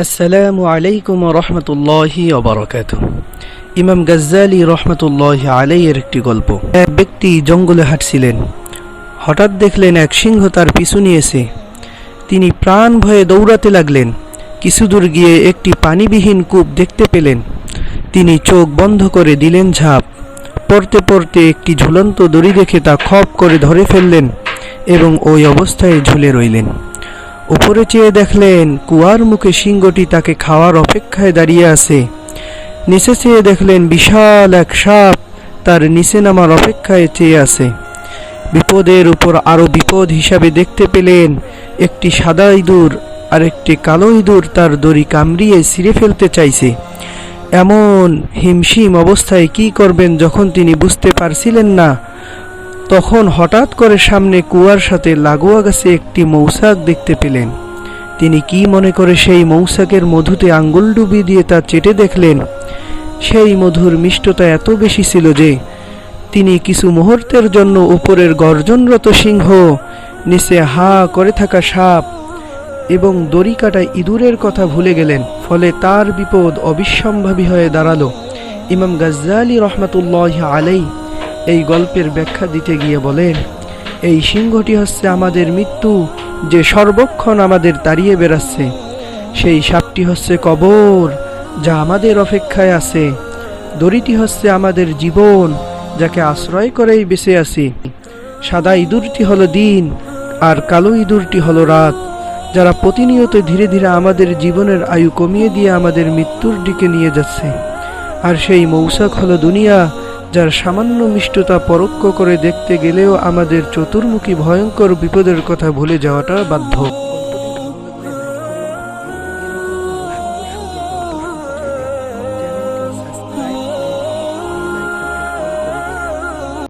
আসসালামু আলাইকুম রহমতুল্লাহি অবরকাত ইমাম গাজ্জালি রহমতুল্লাহ আলাইয়ের একটি গল্প। এক ব্যক্তি জঙ্গলে হাঁটছিলেন। হঠাৎ দেখলেন এক সিংহ তার পিছু নিয়েছে। তিনি প্রাণ ভয়ে দৌড়াতে লাগলেন। কিছু দূর গিয়ে একটি পানিবিহীন কূপ দেখতে পেলেন। তিনি চোখ বন্ধ করে দিলেন ঝাঁপ। পড়তে পড়তে একটি ঝুলন্ত দড়ি দেখে তা খপ করে ধরে ফেললেন এবং ওই অবস্থায় ঝুলে রইলেন। উপরে চেয়ে দেখলেন কুয়ার মুখে সিংহটি তাকে খাওয়ার অপেক্ষায় দাঁড়িয়ে আছে। নিচে চেয়ে দেখলেন বিশাল এক সাপ তার নিচে নামার অপেক্ষায় চেয়ে আছে। বিপদের উপর আরও বিপদ হিসাবে দেখতে পেলেন একটি সাদা ইঁদুর আর একটি কালো ইঁদুর তার দড়ি কামড়িয়ে ছিঁড়ে ফেলতে চাইছে। এমন হিমশিম অবস্থায় কি করবেন যখন তিনি বুঝতে পারছিলেন না? তখন হঠাৎ করে সামনে কুয়ার সাথে লাগোয়া গাছে একটি মৌসাক দেখতে পেলেন। তিনি কি মনে করে সেই মৌসাকের মধুতে আঙ্গুল ডুবিয়ে দিয়ে তা চেটে দেখলেন? সেই মধুর মিষ্টতা এত বেশি ছিল যে, তিনি কিছু মুহূর্তের জন্য উপরের গর্জনরত সিংহ, নিচে হা করে থাকা সাপ এবং দড়ি কাটা ইঁদুরের কথা ভুলে গেলেন, ফলে তার বিপদ অবিসম্ভাবী হয়ে দাঁড়াল। ইমাম গাজ্জালি রহমতুল্লাহ আলাই এই গল্পের ব্যাখ্যা দিতে গিয়ে বলেন এই সিংহটি হচ্ছে আমাদের মৃত্যু, যে সর্বক্ষণ আমাদের তাড়িয়ে বেড়াচ্ছে। সেই সাপটি হচ্ছে কবর, যা আমাদের অপেক্ষায় আছে। দড়িটি হচ্ছে আমাদের জীবন, যাকে আশ্রয় করেই বেঁচে আছি। সাদা ইঁদুরটি হলো দিন, আর কালো ইঁদুরটি হলো রাত। যারা প্রতিনিয়ত ধীরে ধীরে আমাদের জীবনের আয়ু কমিয়ে দিয়ে আমাদের মৃত্যুর দিকে নিয়ে যাচ্ছে। আর সেই মৌসাক হলো দুনিয়া যার সামান্য মিষ্টতা পরোক্ষ করে দেখতে গেলেও আমাদের চতুর্মুখী ভয়ঙ্কর বিপদের কথা ভুলে যাওয়াটা বাধ্য।